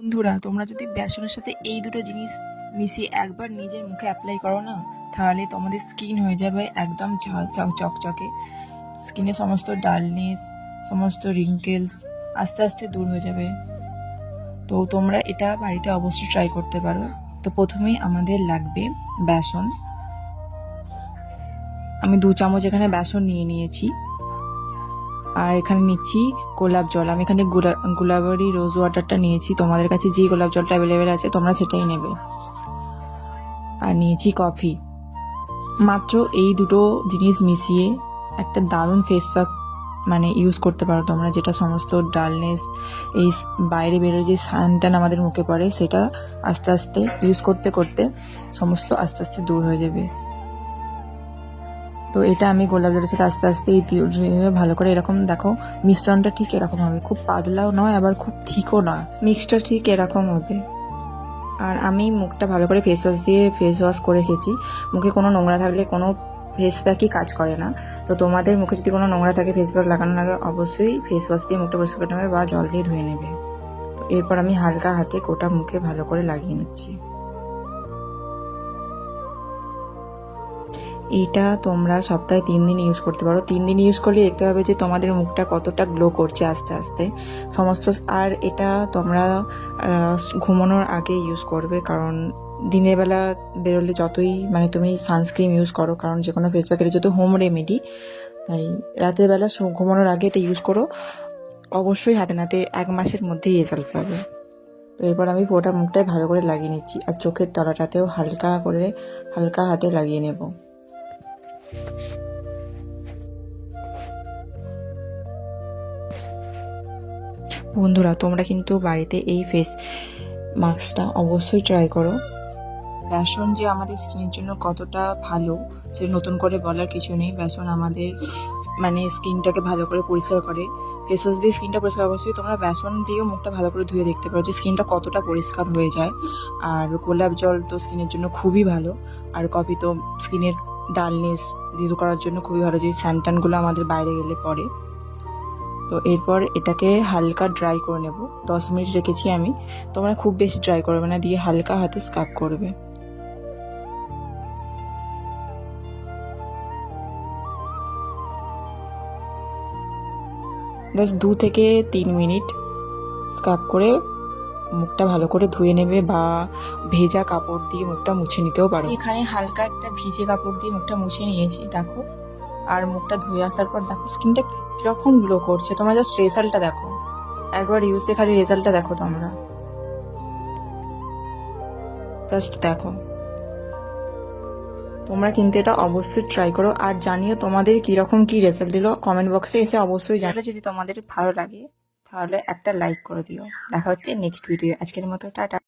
বন্ধুরা, তোমরা যদি বেসনের সাথে এই দুটো জিনিস মিশিয়ে একবার নিজের মুখে অ্যাপ্লাই করো না, তাহলে তোমাদের স্কিন হয়ে যাবে একদম চকচকে। স্কিনে সমস্ত ডালনেস সমস্ত রিঙ্কেলস আস্তে আস্তে দূর হয়ে যাবে। তো তোমরা এটা বাড়িতে অবশ্যই ট্রাই করতে পারো। তো প্রথমেই আমাদের লাগবে বেসন আমি দু চামচ এখানে বেসন নিয়ে নিয়েছি। আর এখানে নিচ্ছি গোলাপ জল। আমি এখানে গোলা গোলাবারি রোজ ওয়াটারটা নিয়েছি। তোমাদের কাছে যে গোলাপ জলটা অ্যাভেলেবেল আছে, তোমরা সেটাই নেবে। আর নিয়েছি কফি মাত্র এই দুটো জিনিস মিশিয়ে একটা দারুণ ফেস প্যাক মানে ইউজ করতে পারো তোমরা, যেটা সমস্ত ডালনেস এই বাইরে বেরোয় যে সানটান আমাদের মুখে পড়ে, সেটা আস্তে আস্তে ইউজ করতে করতে সমস্ত আস্তে আস্তে দূর হয়ে যাবে। তো এটা আমি গোলাপ জলের সাথে আস্তে আস্তে এই ভালো করে এরকম দেখো, মিশ্রণটা ঠিক এরকম হবে। খুব পাতলাও নয়, আবার খুব থিকও নয়। মিক্সটা ঠিক এরকম হবে। আর আমি মুখটা ভালো করে ফেস ওয়াশ দিয়ে ফেস ওয়াশ করে এসেছি। মুখে কোনো নোংরা থাকলে কোনো ফেস প্যাকই কাজ করে না। তো তোমাদের মুখে যদি কোনো নোংরা থাকে ফেস প্যাক লাগানোর আগে অবশ্যই ফেস ওয়াশ দিয়ে মুখটা পরিষ্কার করতে হবে বা জল দিয়ে ধুয়ে নেবে। তো এরপর আমি হালকা হাতে গোটা মুখে ভালো করে লাগিয়ে নিচ্ছি। এইটা তোমরা সপ্তাহে তিন দিন ইউজ করতে পারো। তিন দিন ইউজ করলে দেখতে পাবে যে তোমাদের মুখটা কতটা গ্লো করছে আস্তে আস্তে। সমস্ত আর এটা তোমরা ঘুমানোর আগে ইউজ করবে কারণ দিনের বেলা বেরোলে যতই মানে তুমি সানস্ক্রিন ইউজ করো কারণ যে কোনো ফেস যেহেতু হোম রেমেডি তাই রাতের বেলা ঘুমানোর আগে এটা ইউজ করো। অবশ্যই হাতে নাতে এক মাসের মধ্যেই রেজাল্ট পাবে। এরপর আমি পুরোটা মুখটাই ভালো করে লাগিয়ে নিচ্ছি আর চোখের তলাটাতেও হালকা করে, হালকা হাতে লাগিয়ে নেব। বন্ধুরা, তোমরা কিন্তু বাড়িতে এই ফেস মাস্কটা অবশ্যই ট্রাই করো। বেসন যে আমাদের স্কিনের জন্য কতটা ভালো সে নতুন করে বলার কিছু নেই। বেসন আমাদের মানে স্কিনটাকে ভালো করে পরিষ্কার করে। ফেস ওয়াশ দিয়ে স্কিনটা পরিষ্কার, অবশ্যই তোমরা বেসন দিয়েও মুখটা ভালো করে ধুয়ে দেখতে পারো যে স্কিনটা কতটা পরিষ্কার হয়ে যায়। আর গোলাপ জল তো স্কিনের জন্য খুবই ভালো। আর কফি তো স্কিনের ডালনেস দূর করার জন্য খুবই ভালো, যে স্যান্টানগুলো আমাদের বাইরে গেলে পড়ে। তো এরপর এটাকে হালকা ড্রাই করে নেব। দশ মিনিট রেখেছি আমি। তোমরা খুব বেশি ড্রাই করবে না, দিয়ে হালকা হাতে স্কাব করবে। জাস্ট দু থেকে তিন মিনিট স্কাব করে মুখটা ভালো করে ধুয়ে নেবে বা ভেজা কাপড় দিয়ে মুখটা মুছে নিতেও পারো। এখানে হালকা একটা ভিজে কাপড় দিয়ে মুখটা মুছে নিয়েছি, দেখো। আর মুখটা ধুয়ে আসার পর দেখো, স্কিনটা কীরকম গ্লো করছে। তোমরা জাস্ট রেজাল্টটা দেখো। একবার ইউজে খালি রেজাল্টটা দেখো তোমরা। জাস্ট দেখো। তোমরা কিন্তু এটা অবশ্যই ট্রাই করো। আর জানিও তোমাদের কীরকম কি রেজাল্ট দিলো কমেন্ট বক্সে এসে অবশ্যই জানাবে যদি তোমাদের ভালো লাগে, তাহলে একটা লাইক করে দিও। দেখা হচ্ছে নেক্সট ভিডিও আজকের মতো, টাটা।